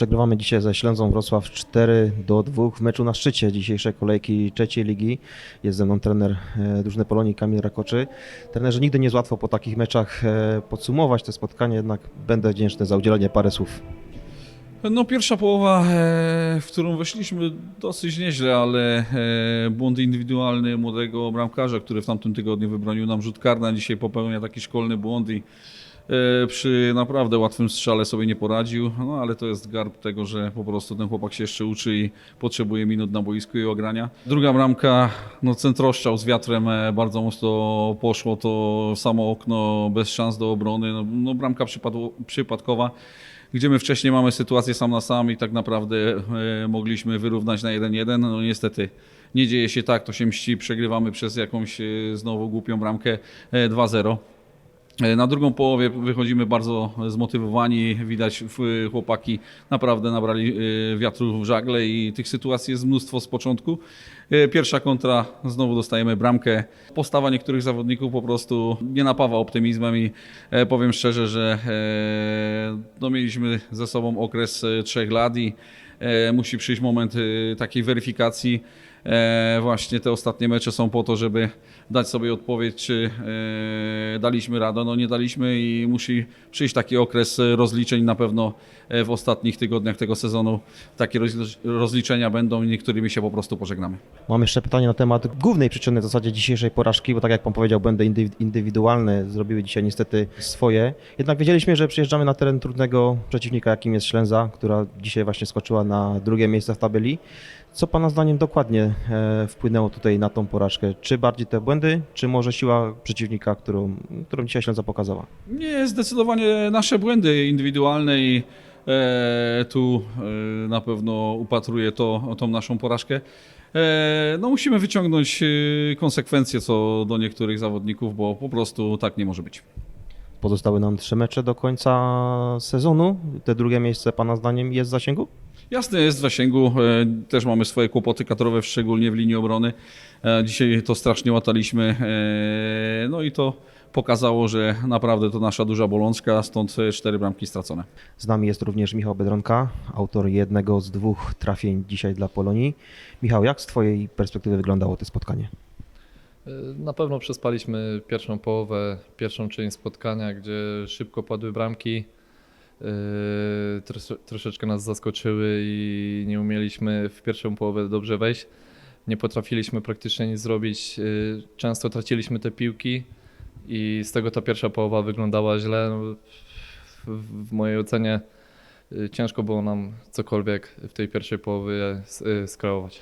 Przegrywamy dzisiaj ze Ślęzą Wrocław 4 do 2 w meczu na szczycie dzisiejszej kolejki trzeciej ligi. Jest ze mną trener e, drużyny Polonii Kamil Rakoczy. Trenerze, nigdy nie jest łatwo po takich meczach e, podsumować te spotkanie, jednak będę wdzięczny za udzielenie parę słów. No pierwsza połowa, e, w którą weszliśmy dosyć nieźle, ale błąd indywidualny młodego bramkarza, który w tamtym tygodniu wybronił nam rzut karny, a dzisiaj popełnia taki szkolny błąd i przy naprawdę łatwym strzale sobie nie poradził, no ale to jest garb tego, że po prostu ten chłopak się jeszcze uczy i potrzebuje minut na boisku i ogrania. Druga bramka, no centroszczał z wiatrem e, bardzo mocno poszło, to samo okno bez szans do obrony, no, no bramka przypadło, przypadkowa gdzie my wcześniej mamy sytuację sam na sam i tak naprawdę e, mogliśmy wyrównać na 1-1. No niestety nie dzieje się tak, to się mści, przegrywamy przez jakąś e, znowu głupią bramkę e, 2-0. E, Na drugą połowie wychodzimy bardzo zmotywowani. Widać, chłopaki naprawdę nabrali e, wiatru w żagle i tych sytuacji jest mnóstwo z początku. E, Pierwsza kontra, znowu dostajemy bramkę. Postawa niektórych zawodników po prostu nie napawa optymizmem i powiem szczerze, że no, mieliśmy ze sobą okres trzech lat i musi przyjść moment e, takiej weryfikacji. E, właśnie te ostatnie mecze są po to, żeby dać sobie odpowiedź, czy e, daliśmy radę. No nie daliśmy i musi przyjść taki okres e, rozliczeń. Na pewno e, w ostatnich tygodniach tego sezonu takie rozli- rozliczenia będą i niektórymi się po prostu pożegnamy. Mam jeszcze pytanie na temat głównej przyczyny w zasadzie dzisiejszej porażki, bo tak jak pan powiedział, błędy indy- indywidualne zrobiły dzisiaj niestety swoje. Jednak wiedzieliśmy, że przyjeżdżamy na teren trudnego przeciwnika, jakim jest Ślęza, która dzisiaj właśnie skoczyła na drugie miejsce w tabeli. Co pana zdaniem dokładnie e, wpłynęło tutaj na tą porażkę? Czy bardziej te błędy, czy może siła przeciwnika, którą, którą dzisiaj Ślęza pokazała? Nie, zdecydowanie nasze błędy indywidualne i e, tu e, na pewno upatruję to, tą naszą porażkę. E, no musimy wyciągnąć e, konsekwencje co do niektórych zawodników, bo po prostu tak nie może być. Pozostały nam trzy mecze do końca sezonu. Te drugie miejsce pana zdaniem jest w zasięgu? Jasne jest w zasięgu, e, też mamy swoje kłopoty kadrowe, szczególnie w linii obrony. E, Dzisiaj to strasznie łataliśmy, e, no i to pokazało, że naprawdę to nasza duża bolączka, stąd cztery bramki stracone. Z nami jest również Michał Bedronka, autor jednego z dwóch trafień dzisiaj dla Polonii. Michał, jak z Twojej perspektywy wyglądało to spotkanie? Na pewno przespaliśmy pierwszą połowę, pierwszą część spotkania, gdzie szybko padły bramki. Yy, tros- Troszeczkę nas zaskoczyły i nie umieliśmy w pierwszą połowę dobrze wejść. Nie potrafiliśmy praktycznie nic zrobić. Yy, Często traciliśmy te piłki i z tego ta pierwsza połowa wyglądała źle. No, w- mojej ocenie yy, ciężko było nam cokolwiek w tej pierwszej połowie skreować.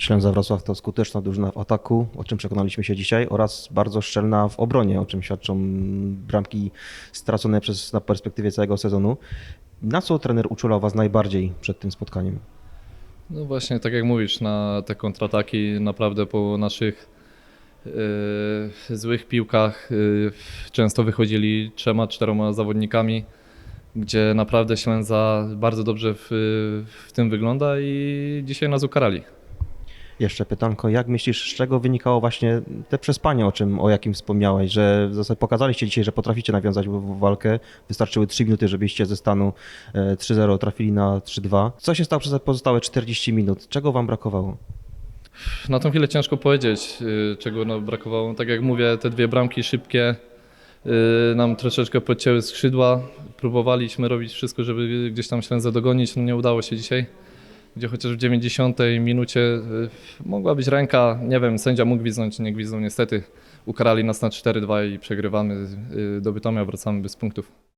Ślęza Wrocław to skuteczna drużyna w ataku, o czym przekonaliśmy się dzisiaj, oraz bardzo szczelna w obronie, o czym świadczą bramki stracone przez, na perspektywie całego sezonu. Na co trener uczulał Was najbardziej przed tym spotkaniem? No właśnie, tak jak mówisz, na te kontrataki naprawdę po naszych e, złych piłkach e, często wychodzili trzema, czteroma zawodnikami, gdzie naprawdę Ślęza bardzo dobrze w, w tym wygląda i dzisiaj nas ukarali. Jeszcze pytanko, jak myślisz, z czego wynikało właśnie te przespanie, o czym, o jakim wspomniałeś, że w zasadzie pokazaliście dzisiaj, że potraficie nawiązać walkę, wystarczyły 3 minuty, żebyście ze stanu e, 3-0 trafili na 3-2. Co się stało przez pozostałe 40 minut? Czego Wam brakowało? Na tą chwilę ciężko powiedzieć, y, czego nam brakowało. Tak jak mówię, te dwie bramki szybkie y, nam troszeczkę podcięły skrzydła. Próbowaliśmy robić wszystko, żeby gdzieś tam Ślęzę dogonić, no nie udało się dzisiaj. Gdzie chociaż w 90 minucie y, mogła być ręka, nie wiem, sędzia mógł gwizdnąć, nie gwizdnął niestety. Ukarali nas na 4-2 i przegrywamy y, do Bytomia, wracamy bez punktów.